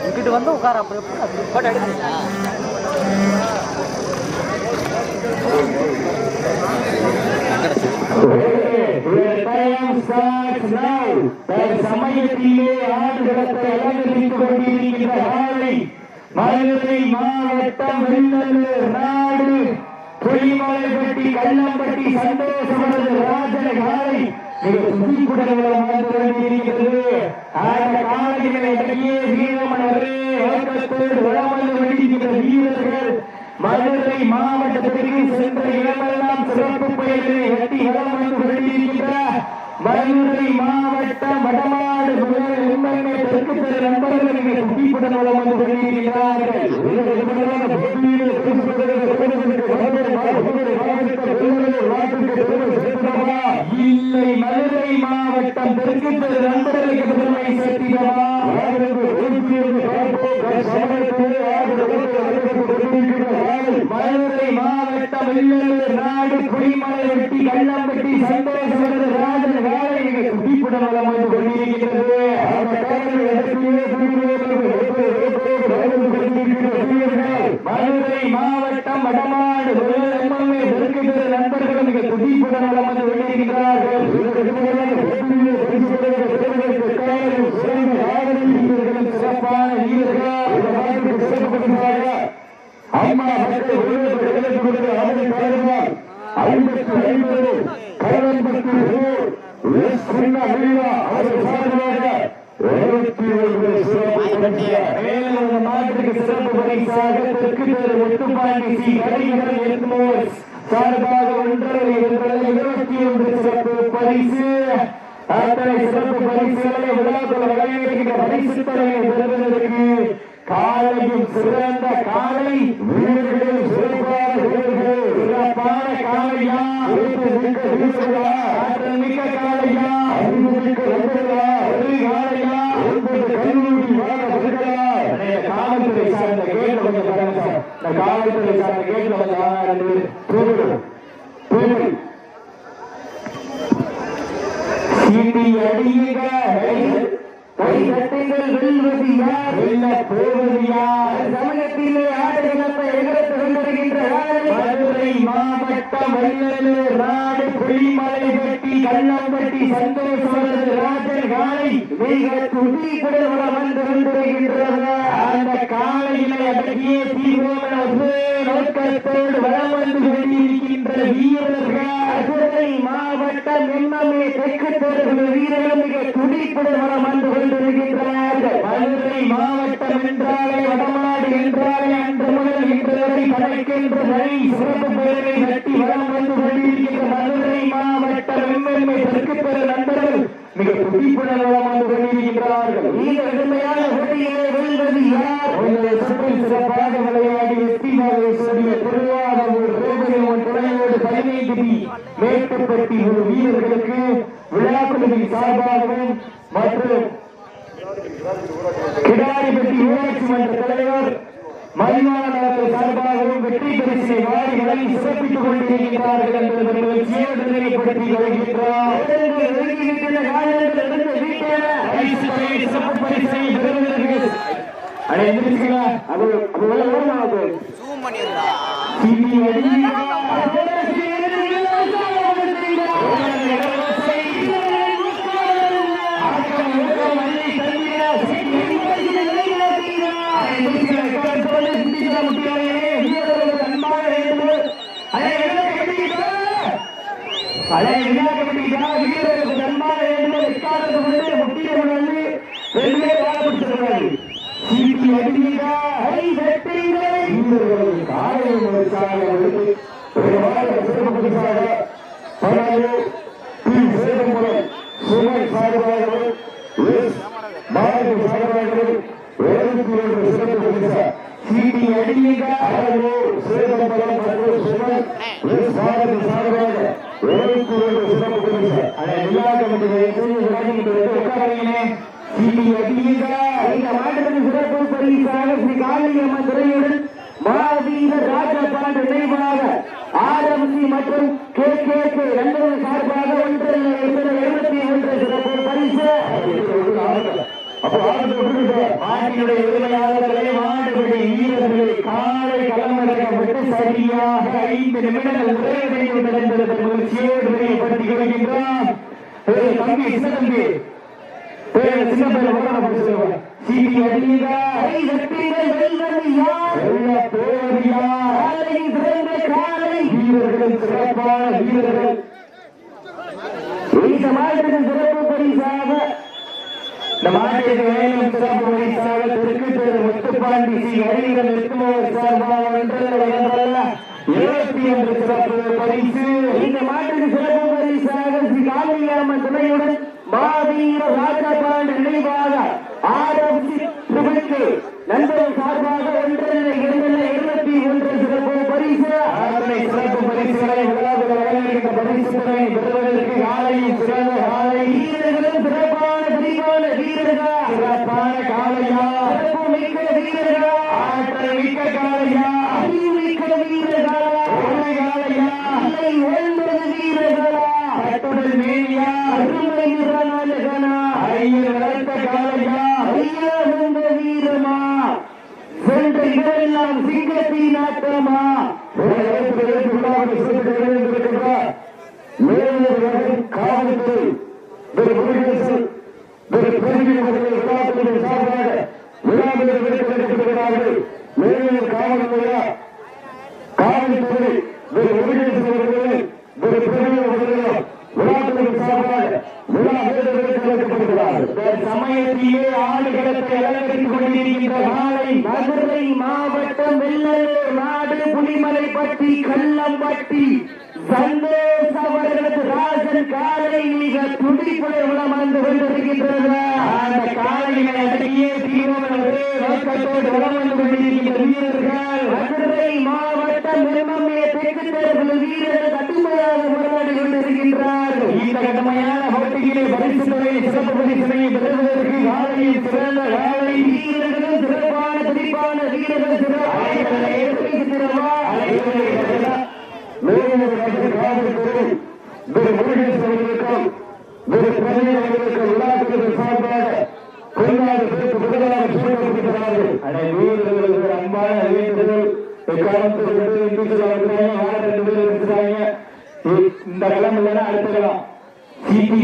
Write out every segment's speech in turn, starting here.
இங்கிட்டு வந்து உட்கார அப்படி எப்படி அப்படி போட்டோ எடுக்கிறீங்களா சமயத்திலே ஆடுகளத்தை அலங்கரித்துக் கொண்டிருக்கின்ற ஆலை மதுரை மாவட்டம் வெள்ளலூர் நாடு கள்ளம்பட்டி சந்தோஷமனது காலை மிக அந்த காலைகளை அடங்கிய வீரமன் அவரே ஓட்டத்தோடு வீரர்கள் மதுரை மாவட்டத்திற்கு சென்ற இடமெல்லாம் சிறப்பு பயிர்களை எட்டி வளம் வந்து கொண்டிருக்கின்ற மதுரை மாவட்ட வடமாடு முதல் தெற்கு தெரு நண்பர்கள் இங்கே குட்டிப்புடன் வளம் வந்து கொண்டிருக்கிறார்கள் இல்லை மதுரை மாவட்டம் தெற்கு தெரு நண்பர்களுக்கு பெருமை சேர்த்திடவா? வெள்ளலூர் குடிமலை வெட்டி கள்ளம்பட்டி சந்தோஷமனது ராஜன் வேலை மிக குட்டிப்புடன் வளம் வந்து கொண்டிருக்கிறது அந்த மதுரை மாவட்டம் வடமாடு எம்எல்ஏ தெற்கு நண்பர்கள் மிக துடிப்புடன் வளம் வந்து கொண்டிருக்கிறார்கள் சிறப்பான வீரர்கள் சிறப்பு அம்மா மக்கள் விடுதலை கொடுத்து அவரை கலந்தார் ஐம்பத்தி ஐம்பது கலம்பத்தி அவர் சார்பாக இருபத்தி ஒன்று சிறப்பு மேலும் நாட்டுக்கு சிறப்பு பரிசாக தெற்கு தெரு ஒட்டுப்பாண்டி சி. கடிகரன் என்பவர் சார்பாக ஒன்றரை இரண்டு இருபத்தி ஒன்று சிறப்பு பரிசு. அத்தனை சிறப்பு பரிசுகளை விழாக்கள் வழங்கியிருக்கின்ற பரிசு தலையை பெறுவதற்கு காலையும் சிறந்த காலை வீரர்கள் சிறப்பான வீரர்கள் சிறப்பான காலையா மிக்க காலையா காலையா காவல்துறை சார்ந்த கேட்டு கொஞ்சம் காவல்துறை சார்ந்த கேட்டு கொஞ்சம் தூரம் தூரம் சீட்டி அடியுங்க கை தட்டுங்கள் வெல்வது யார் வெல்ல போவது யார் சமயத்திலே ஆடுகளத்தை எதிர்த்து கொண்டிருக்கின்ற மதுரை மாவட்டம் வெள்ளலூர் நாடு குடிமலை வெட்டி கள்ளம்பட்டி சந்தோஷவரது ராஜன் காலை மிக துதி குடல் வந்து கொண்டிருக்கின்றது அந்த காலையினை அடக்கிய தீர்வோம் நோக்கத்தோடு வளம் வந்து கொண்டிருக்கின்ற வீரர்கள் மதுரை மாவட்டம் எம்எம்ஏ தெற்கு தெரு வீரர்கள் மிக துடிப்புடன் வளம் வந்து கொண்டிருக்கின்றார்கள் மதுரை மாவட்டம் என்றாலே வடமாடு என்றாலே அன்று வரை கணக்கின்ற வழி சிறப்பு பெயரை கட்டி வளம் வந்து கொண்டிருக்கின்ற மதுரை மாவட்டம் எம்எம்ஏ தெற்கு தெரு நண்பர்கள் மிக துடிப்புடன் வளம் வந்து கொண்டிருக்கிறார்கள் இந்த கடுமையான போட்டியிலே வெல்வது யார்? உங்களை சுற்றி சிறப்பாக விளையாடி வெற்றிமாக சொல்லிய திருவாரூர் ரோபரின் துணையோடு பதினைந்து மேட்டுப்பட்டி ஒரு வீரர்களுக்கு விழாக்குழுவின் சார்பாகவும் மற்றும் கிடாரிப்பட்டி ஊராட்சி மன்ற தலைவர் மதிமான நலத்தில் சார்பாகவும் வெற்றி பரிசினை வாரி வழங்கி சிறப்பித்துக் கொண்டிருக்கிறார்கள் என்பதை நிகழ்ச்சியோடு நினைவுபடுத்திக் கொள்கின்றார். சிறப்பு பரிசை பெறுவதற்கு. அடி பழைய விளையாட்டு வீரர்களுக்கு நன்மாக என்று எக்காலத்து கொண்டு முட்டியம் வந்து வெள்ளே வாழப்பட்டிருக்கிறது சீட்டி அடிவீரா ஹை வெட்டீரே வீரர்கள் காலை முறைக்காக வந்து சிறப்பு பரிசாக பழைய பி. சேதம்பரம் சுமை எஸ். பாரதி சிறப்பு பரிசா சீட்டி சேதம்பரம் மற்றும் சுமை எஸ். பாரதி எழுபத்தி ஒன்று சிறப்பு பரிசா அதை நிர்வாக கமிட்டி உட்காரீங்களே சீட்டி அடிவீரா இந்த மாநிலத்தின் சிறப்பு காளியம்மன் துறையுடன் மாவீர நினைவாக ஆர்எம்சி மற்றும் கே கே கே நண்பர்கள் சார்பாக ஒன்று எழுபத்தி ஒன்று சிறப்பு பரிசு. அப்போ உரிமையாளர்களை வீரர்களை காலை களமிறக்கப்பட்டு சரியாக ஐந்து நிமிடங்கள் உரையடைந்து நடந்தது மகிழ்ச்சியோடு விரைவுபடுத்திக் கொள்கின்றோம் ஏய், தம்பி தம்பி ஏய், சின்ன பையன் உட்கார போட்டு சொல்லுவாங்க சீடி அடியுதா ஐ வெல்வது யார் வெல்ல போவது யார் காலை சிறந்த காலை வீரர்கள் சிறப்பான வீரர்கள். இந்த சிறப்பு பரிசாக இந்த மாநில வேலும் சிறப்பு தெற்கு பேர் முத்துப்பாண்டி ஸ்ரீ ஹரிகரன் இருக்குமோர் சார்பாக வென்றதல்ல இருபத்தி ஒன்று சிறப்பு பரிசு இந்த மாட்டுக்கு சிறப்பு பரிசாக ஸ்ரீ துணையுடன் மாவீர நினைவாக ஆரோக்கிய நண்பர்கள் சார்பாக ஒன்றரை இருபத்தி ஒன்று சிறப்பு பரிசு அதனை சிறப்பு பரிசுகளை உலக வழங்குகின்ற பரிசுகளை பெறுவதற்கு காலையும் சிறந்த காலை வீரர்களும் சிறப்பான பிரிவான வீரர்களா சிறப்பான காலையா சிறப்பு மிக்க வீரர்களா ஆற்றல் மிக்க காலையா அறிவு மிக்க வீரர்களா உண்மை காலையா இல்லை ஒன்பது வீரர்களா கட்டுடல் மேனியா அருமை நிறநாயகனா ஐயர் வளர்த்த காலையா ஐயா வந்த வீரமா சென்ற இடமெல்லாம் சிங்கத்தின் ஆட்டமா ஒரு இடத்தில் இருந்து விழாவை சிறப்பிக்க வேண்டும் இருக்கின்றார். மேலதிகாரி காவல்துறை திரு முருகேசன் திரு பெருகி அவர்கள் விழாக்குழுவின் சார்பாக விழாவில் வைக்கப்பட்டிருக்கிறார்கள் மேலும் காவல்துறையா காவல்துறை திரு முருகேசன் ஒரு திரு பெருகி அவர்களே விழாக்குழுவின் சார்பாக விழா மேலதிகாரி வைக்கப்படுகிறார்கள் சமயத்திலே ஆடுகளத்தை அலங்கரித்துக் கொண்டிருக்கின்ற காலை மதுரை மாவட்டம் வெள்ளலூர் நாடு புலிமலைப்பட்டி கள்ளம்பட்டி சந்தோஷ் அவர்களது ராஜன் காலை மிக துடிப்புடன் உளம் வந்து கொண்டிருக்கின்றது. அந்த காலையினை அடக்கியே தீர்வோம் ஒரே நோக்கத்தோடு வந்து கொண்டிருக்கின்ற வீரர்கள் மதுரை மாவட்டம் நிர்மமே தெற்கு தேர்தல் வீரர்கள் கடுமையாக போராடி கொண்டிருக்கின்றார்கள். இந்த கடுமையான போட்டியிலே பரிசு துறையை சிறப்பு பரிசினை பெறுவதற்கு காலையில் சிறந்த காலை வீரர்களும் சிறப்பான துடிப்பான வீரர்கள் திரு அவர்களுக்கும் திரு அவர்களுக்கும் சார்பாக கொண்டாடு முதலாக சூழப்படுகிறார்கள் வீரர்களுக்கு ஒரு அன்பான வேண்டுதல் எக்காலத்தில் இருக்கிறாங்க ரெண்டு இந்த நிலம் இல்லைன்னா அடுத்த களம். சிபி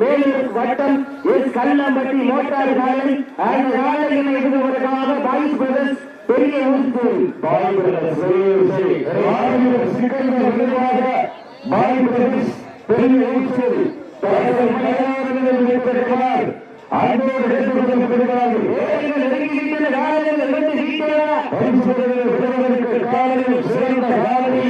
மேலூர் வட்டம் எஸ் கல்லம்பட்டி மோட்டார் சாலை எழுதுவதற்காக பாய்ஸ் பிரதர்ஸ் பெரிய ஊர்த்து பாய் பிரதர்ஸ் பாய் பிரதர்ஸ் பெரிய அன்போடு நெருங்கிவிட்டன காலையில் இருந்து வீட்டில் பரிசுகளை பெறுவதற்கு காலையில் சிறந்த காலை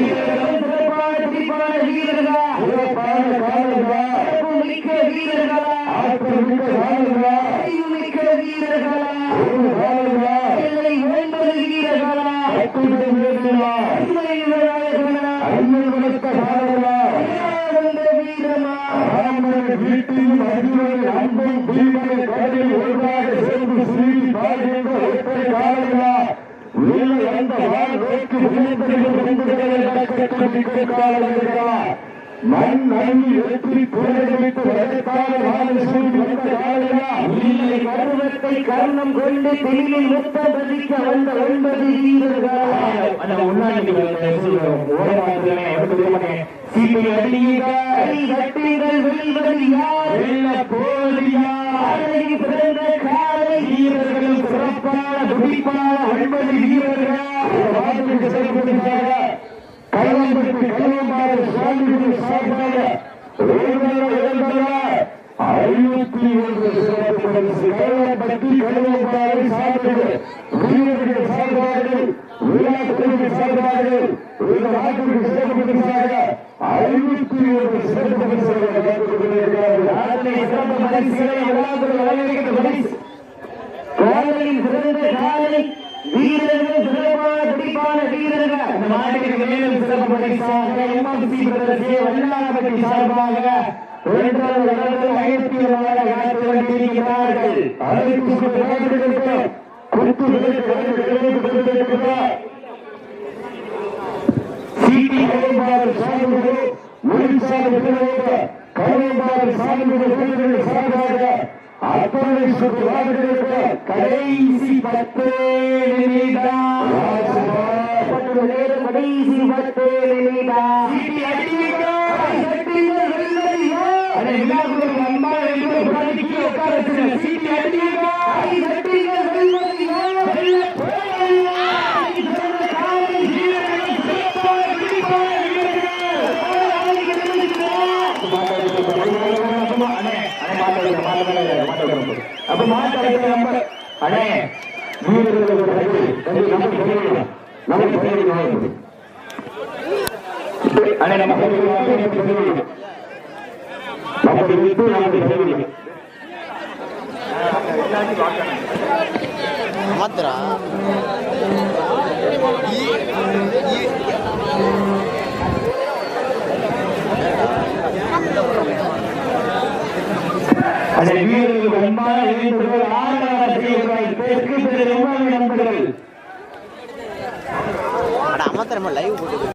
சிறப்பான துடிப்பான வீரர்களா சிறப்பான காலங்களா சிறப்பு மிக்க வீரர்களா ஆற்றல் மிக்க காலங்களா அறிவு மிக்க வீரர்களா ஒரு காலங்களா இல்லை ஒன்பது வீரர்களா அத்துணை வேதனா உண்மை விநாயகனா ஐயன் வளர்த்த காலங்களா வந்த வீரமா ராமன் வீட்டிலும் அர்ஜுனன் அன்பும் பீமனை கடலில் ஒன்றாக சேர்ந்து சீறி பாடுகின்ற ஒற்றை காலங்களா இல்லை அந்த வாழ் நோக்கி விழுந்ததில் காலங்களா மண் அணி வெற்றி குறை வைத்து வளர்த்தாத நாடு சூழ் கருவத்தை கர்ணம் கொண்டு தெளிவில் முத்த பதிக்க வந்த ஒன்பது வீரர்கள் முன்னாடி ஓரமாற்றுமே சிபி அடியுங்கள் வெல்வது யார் வெல்ல யார் பிறந்த காலை வீரர்களும் சிறப்பான துடிப்பான ஒன்பது வீரர்கள். இந்த ஐநூத்தி ஒன்று சிறப்பு பரிசு வீரர்கள் சார்பாக விளையாட்டுகள் சார்பாக இந்த சிறப்பு பரிசாக ஐநூத்தி ஒன்று சிறப்பு பரிசுகளை வழங்கிக் கொண்டிருக்கிறார்கள் சிறந்த வீரர்கள் சிறப்பான துடிப்பான வீரர்கள். அந்த மாட்டுக்கு மேலும் சிறப்பு பரிசாக எம்எம்சி பிரதேச வல்லாபட்டி சார்பாக சார்பாக அத்தனை சுற்றுலாக்களுக்கு கடைசி பத்து நிமிடம் கடைசி பத்து நிமிடம் சீட்டி அடிக்க சட்டிகள் வெள்ளரியா? அதை விழாக்குழுவின் அன்பான என்று புரட்சி கீழே உட்கார வச்சிருங்க. சீட்டி அடிக்க சட்டிகள் வெள்ளரியா? வெள்ளப் போரையா? சொன்ன காலை வீரர்களை சிறப்பாக பிடிப்பார் வீரர்கள். போராளிகள் இருக்கிறார். அப்ப மாட்டாளர் நம்பர் அண்ணே வீரர்களுக்கு தகுதி தகுதி நமக்கு தெரியும் நமக்கு தெரியும் அண்ணே தெரியும் மாத்திரா? அந்த அன்பான நண்பர்கள். லைவ் போட்டு